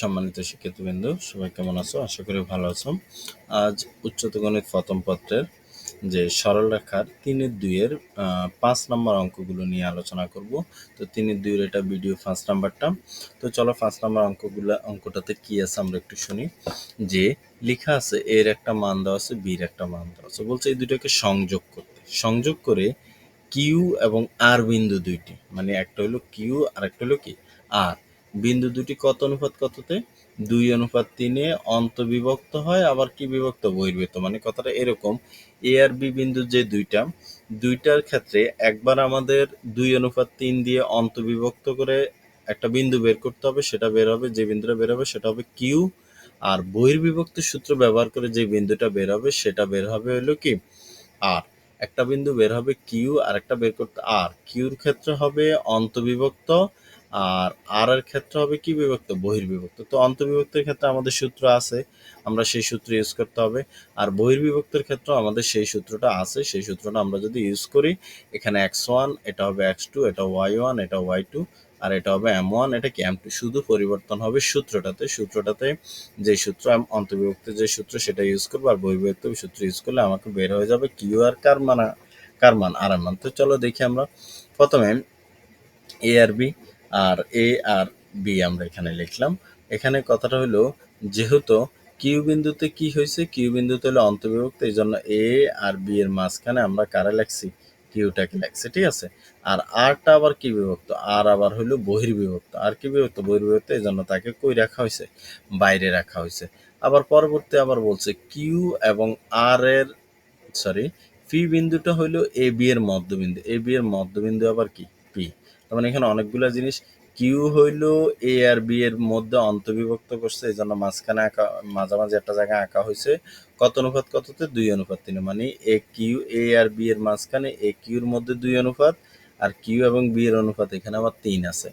সম্মানিত শিক্ষার্থীবৃন্দ, সবাই কেমন আছো? আশা করি ভালো আছো। আজ উচ্চতর গণিত প্রথম পত্রের যে সরল রেখার তিনের দুইয়ের পাঁচ নম্বর অঙ্কগুলো নিয়ে আলোচনা করব। তো তিনের দুইয়ের এটা ভিডিও ফার্স্ট নাম্বারটা। তো চলো ফার্স্ট নাম্বার অঙ্কগুলো, অঙ্কটাতে কি আছে আমরা একটু শুনি। যে লেখা আছে এর একটা মান দেওয়া আছে বির একটা মান দেওয়া আছে। বলছে এই দুটোকে সংযোগ করতে। সংযোগ করে কিউ এবং আর বিন্দু দুইটি। মানে একটা হলো কিউ আর একটা হলো কি? আর। বিন্দু দুটি কত অনুপাত কততে? দুই অনুপাত তিনে অন্তবিভক্ত হয়, আবার কি বিভক্ত? বহির্ভূত। মানে কথাটা এরকম এ আর বি বিন্দু যে দুইটা, দুইটার ক্ষেত্রে একবার আমাদের দুই অনুপাত তিন দিয়ে অন্তবিভক্ত করে একটা বিন্দু বের করতে হবে, সেটা বের হবে, যে বিন্দুটা বের হবে সেটা হবে কিউ আর বহির্বিভক্ত সূত্র ব্যবহার করে যে বিন্দুটা বের হবে সেটা বের হবে হলো কি? আর একটা বিন্দু বের হবে কিউ আর একটা বের করতে আর কিউর ক্ষেত্রে হবে অন্তবিভক্ত আর আর এর ক্ষেত্রে হবে কি বিভক্ত? বহির্বিভক্ত। তো অন্তর্বিভক্তের ক্ষেত্রে আমাদের সূত্র আছে, আমরা সেই সূত্র ইউজ করতে হবে। আর বহির্বিভক্তের ক্ষেত্রে আমাদের সেই সূত্রটা আছে। সেই সূত্রটা আমরা যদি ইউজ করি, এখানে এক্স ওয়ান এটা হবে এক্স টু এটা ওয়াই ওয়ান এটা ওয়াই টু আর এটা হবে এম ওয়ান এটা কি এম টু শুধু পরিবর্তন হবে সূত্রটাতে। সূত্রটাতে যে সূত্র অন্তর্বিভক্তের যে সূত্র, সেটা ইউজ করব আর বহির্বিভক্ত সূত্র ইউজ করলে আমাকে বের হয়ে যাবে কিউ আর কার মান কার মান? আর মান। তো চলো দেখি আমরা। প্রথমে এ আর বি আর এ আর বি আমরা এখানে লিখলাম। এখানে কথাটা হলো, যেহেতু কিউ বিন্দুতে কি হয়েছে? কিউ বিন্দুতে হলো অন্তর্বিভক্ত এই জন্য এ আর বি এর মাঝখানে আমরা কারা লেখছি? কিউটাকে লেখছি, ঠিক আছে? আর আরটা আবার কি বিভক্ত? আর আবার হলো বহির্বিভক্ত। আর কি বিভক্ত? বহির্বিভক্ত, এই জন্য তাকে কই রাখা হয়েছে? বাইরে রাখা হয়েছে। আবার পরবর্তী আবার বলছে কিউ এবং আর এর সরি পি বিন্দুটা হলো এ বি এর মধ্যবিন্দু। এ বি এর মধ্যবিন্দু আবার কি? পি তার মানে এখানে অনেকগুলো জিনিস কিউ হইল এ আর বি এর মধ্যে অন্তর্বিভক্ত করছে এই জন্য মাঝখানে আঁকা, মাঝামাঝি একটা জায়গায় আঁকা হয়েছে। কত অনুপাত, কততে? দুই অনুপাত তিনে মানে এ কিউ এ আর বি এর মাঝখানে এ কিউর মধ্যে দুই অনুপাত আর কিউ এবং বি এর অনুপাত এখানে আবার তিন আছে।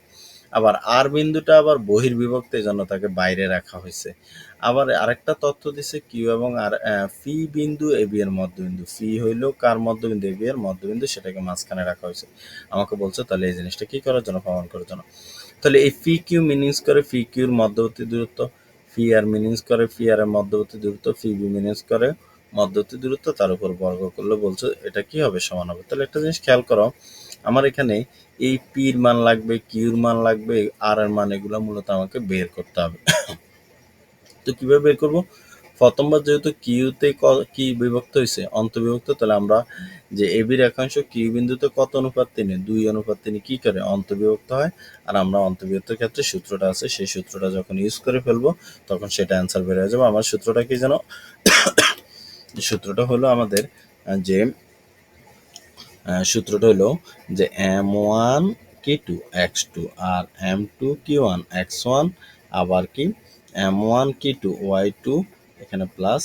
আবার আর বিন্দুটা আবার বহির্বিভক্ত এই জন্য তাকে বাইরে রাখা হয়েছে। আবার আরেকটা তথ্য দিছে কিউ এবং আর ফি বিন্দু এ বি এর মধ্যবিন্দু। ফি হইল কার মধ্যবিন্দু? এ বি এর মধ্যবিন্দু, সেটাকে মাঝখানে রাখা হয়েছে। আমাকে বলছে, তাহলে এই জিনিসটা কি করার জন্য, প্রমাণ করার জন্য? তাহলে এই ফি কিউ মিনিংস করে ফি কিউর মধ্যবর্তী দূরত্ব ফি আর মিনিংস করে ফি আর এর মধ্যবর্তী দূরত্ব ফি বি মিনিংস করে মধ্যবর্তী দূরত্ব, তার উপর বর্গ করলে বলছে এটা কি হবে, সমান হবে। তাহলে একটা জিনিস খেয়াল করো আমার এখানে এই পির মান লাগবে, কিউর মান লাগবে, আর এর মান এগুলো মূলত আমাকে বের করতে হবে। তো কীভাবে বের করব? প্রথমবার যেহেতু কিউতে কি বিভক্ত হয়েছে অন্তর্বিভক্ত, তাহলে আমরা যে এবির একাংশ, কিউ বিন্দুতে কত অনুপাত তিনি? দুই অনুপাত তিনি কি করে? অন্তর্বিভক্ত হয়। আর আমরা অন্তর্বিভক্তের ক্ষেত্রে সূত্রটা আছে, সেই সূত্রটা যখন ইউজ করে ফেলব, তখন সেটা অ্যান্সার বের হয়ে যাবে। আমার সূত্রটা কি যেন? সূত্রটা হলো আমাদের যে সূত্রটা হলো যে এম ওয়ান কি টু, এক্স টু আর এম টু কি ওয়ান, এক্স ওয়ান আবার কি? এম ওয়ান কি টু, ওয়াই টু এখানে plus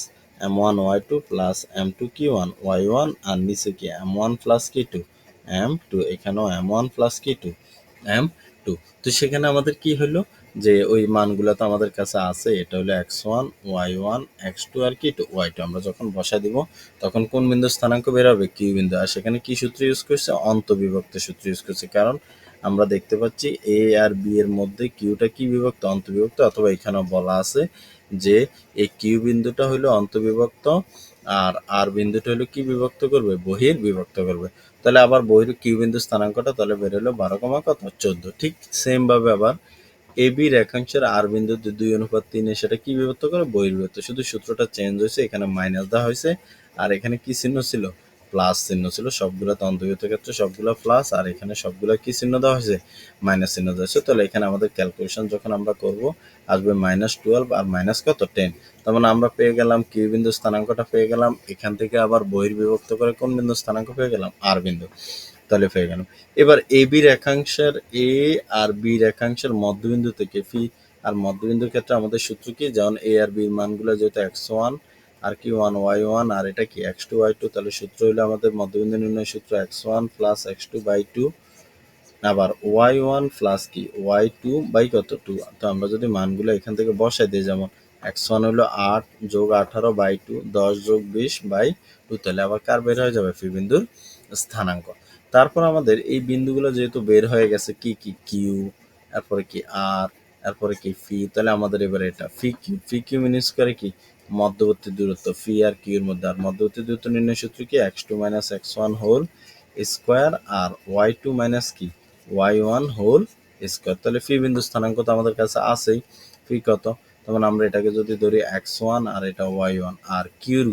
M one, Y two plus M two কি ওয়ান, ওয়াই ওয়ান আর নিচে কি? এম ওয়ান প্লাস কি টু, এম টু এখানেও এম ওয়ান প্লাস কি টু, এম টু। তো সেখানে আমাদের কি হলো? যে ওই মানগুলো তো আমাদের কাছে আছে, এটা হলো X one Y one X two আর কি ওয়াই টু আমরা যখন বসা দিব, তখন কোন বিন্দু স্থানাঙ্ক বের হবে? কিউ বিন্দু। আর সেখানে কি সূত্র ইউজ করছে? অন্তবিভক্ত সূত্র ইউজ করছে। কারণ আমরা দেখতে পাচ্ছি এ আর বি এর মধ্যে কিউটা কি বিভক্ত? অন্তবিভক্ত, অথবা এখানেও বলা আছে যে এই কিউ বিন্দুটা হলো অন্তবিভক্ত আর আর বিন্দুটা হলো কি বিভক্ত করবে? বহির বিভক্ত করবে। তাহলে আবার বহির কিউ বিন্দু স্থানাঙ্কটা তাহলে বের হলো বারো কমা কত? চোদ্দ। ঠিক সেম ভাবে আবার এ বি রেখাংশের আর বিন্দু দুই অনুপাত তিনে সেটা কি বিভক্ত করে? বহির্বিভক্ত শুধু সূত্রটা চেঞ্জ হয়েছে, এখানে মাইনাস দেওয়া হয়েছে। আর এখানে কি চিহ্ন ছিল? প্লাস চিহ্ন ছিল। সবগুলো অন্তর্গত ক্ষেত্রে, সবগুলো প্লাস আর এখানে সবগুলো কি চিহ্ন দেওয়া হয়েছে? মাইনাস চিহ্ন দেওয়া হয়েছে। তাহলে এখানে আমাদের ক্যালকুলেশন যখন আমরা করব, আসবে মাইনাস টুয়েলভ আর মাইনাস কত? টেন তার মানে আমরা পেয়ে গেলাম কিউ বিন্দু স্থানাঙ্কটা, পেয়ে গেলাম। এখান থেকে আবার বহির্বিভক্ত করে কোন বিন্দু স্থানাঙ্ক? পেয়ে গেলাম আর বিন্দু। তাহলে হয়ে গেলাম এবার A B রেখাংশের A R B রেখাংশের মধ্যবিন্দু থেকে ফি আর মধ্যবিন্দুর ক্ষেত্রে আমাদের সূত্র কি? যেমন এ আর বির মানগুলো যেহেতু এক্স ওয়ান আর কি ওয়ান ওয়াই ওয়ান আর এটা কি এক্স টু ওয়াই টু তাহলে সূত্র হলো আমাদের মধ্যবিন্দু নির্ণয় সূত্র X one plus X two by two আবার ওয়াই ওয়ান প্লাস কি? ওয়াই টু বাই কত? টু তো আমরা যদি মানগুলো এখান থেকে বসাই দিই, যেমন এক্স ওয়ান হলো আট যোগ আঠারো বাই টু দশ যোগ বিশ বাই টু তাহলে আবার কার বের হয়ে যাবে? ফি বিন্দুর স্থানাঙ্ক। তারপর আমাদের এই বিন্দুগুলো যেহেতু বের হয়ে গেছে, কি কি কিউ এরপরে কি আর এরপরে কি ফি তাহলে আমাদের এবারে এটা ফি কিউ ফি কিউ মিনিস করে কি? মধ্যবর্তী দূরত্ব ফি আর কিউর মধ্যে। আর মধ্যবর্তী দূরত্ব নির্ণয় সূত্র কি? X two minus X one whole square আর ওয়াই টু মাইনাস কি? ওয়াই ওয়ান হোল স্কোয়ার তাহলে ফি বিন্দু স্থানাঙ্ক তো আমাদের কাছে আছেই। ফি কত? তখন আমরা এটাকে যদি ধরি এক্স ওয়ান আর এটা ওয়াই ওয়ান আর কিউর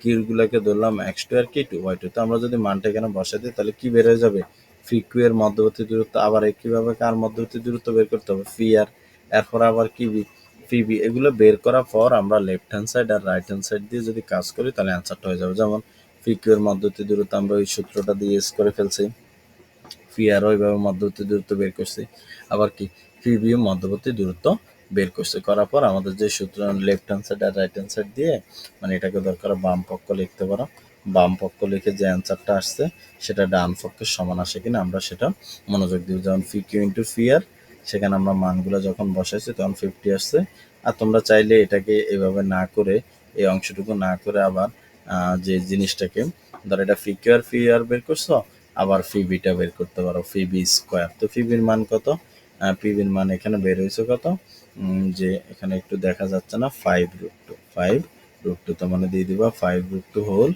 গুলা কিউর গুলাকে ধরলাম এক্স টু আর কি টু ওয়াই টু তো আমরা যদি মানটা এখানে বসাই দিই, তাহলে কি বের হয়ে যাবে? ফি কিউ এর মধ্যবর্তী দূরত্ব আবার একইভাবে কার মধ্যবর্তী দূরত্ব বের করতে হবে? ফি আর এরপর আবার কি বি ফি বি এগুলো বের করার পর আমরা লেফট হ্যান্ড সাইড আর রাইট হ্যান্ড সাইড দিয়ে যদি কাজ করি, তাহলে অ্যান্সারটা হয়ে যাবে। যেমন ফি কিউ এর মধ্যবর্তী দূরত্ব আমরা ওই সূত্রটা দিয়ে ইউজ করে ফেলছি। ফি আর ওইভাবে মধ্যবর্তী দূরত্ব বের করছি। আবার কি? ফি বিও মধ্যবর্তী দূরত্ব বের করছে। করার পর আমাদের যে সূত্র লেফট হ্যান্ড সাইড আর রাইট হ্যান্ড সাইড দিয়ে মানে এটাকে দরকার বাম পক্ষ লিখতে পারো। বাম পক্ষ লিখে যে অ্যান্সারটা আসছে, সেটা ডান পক্ষের সমান আসে কিনা আমরা সেটা মনোযোগ দিব যেমন ফি কিউ ইন্টু আর সেখানে আমরা মানগুলো যখন বসাইছি তখন ফিফটি আসছে। আর তোমরা চাইলে এটাকে এভাবে না করে, এই অংশটুকু না করে আবার যে জিনিসটাকে, ধর এটা ফি কিউ আর ফি আর বের করছ, আবার ফি বিটা বের করতে পারো ফি বি স্কোয়ার তো ফি বির মান কত? পি বির মান এখানে বের হয়েছে কত? যে এখানে একটু দেখা যাচ্ছে না five root two five root two তার মানে দিয়ে দিবা five root two whole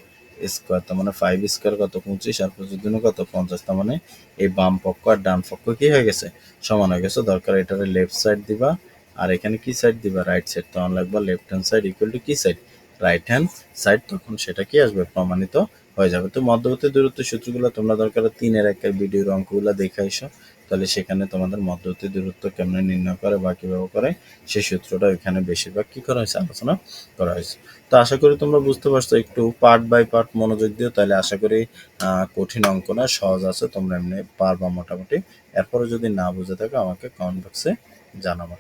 square তার মানে ফাইভ স্কোয়ার কত পঁচিশ আর পঁচিশ দিনে কত পঞ্চাশ, তার মানে এই বাম পক্ষ আর ডান পক্ষ কি হয়ে গেছে? সমান হয়ে গেছে, দরকার এটারে লেফট সাইড দিবা, আর এখানে কি সাইড দিবা? রাইট সাইড তখন লাগবা left hand side equal to কি সাইড রাইট হ্যান্ড সাইড তখন সেটা কি আসবে? প্রমাণিত হয়ে যাবে। তো মধ্যবর্তী দূরত্ব সূত্রগুলো তোমরা দরকার তিনের একটা ভিডিওর অঙ্কগুলো দেখে এসো। তাহলে সেখানে তোমাদের মধ্যবর্তী দূরত্ব কেমনে নির্ণয় করে বা কীভাবে করে, সেই সূত্রটা এখানে বেশিরভাগ কী করা হয়েছে, আলোচনা করা হয়েছে। তো আশা করি তোমরা বুঝতে পারছ, একটু পার্ট বাই পার্ট মনোযোগ দিও, তাহলে আশা করি কঠিন অঙ্ক না, সহজ আছে, তোমরা এমনি পারবা মোটামুটি। এরপরে যদি না বুঝে থাকো, আমাকে কমেন্ট বক্সে জানাবা।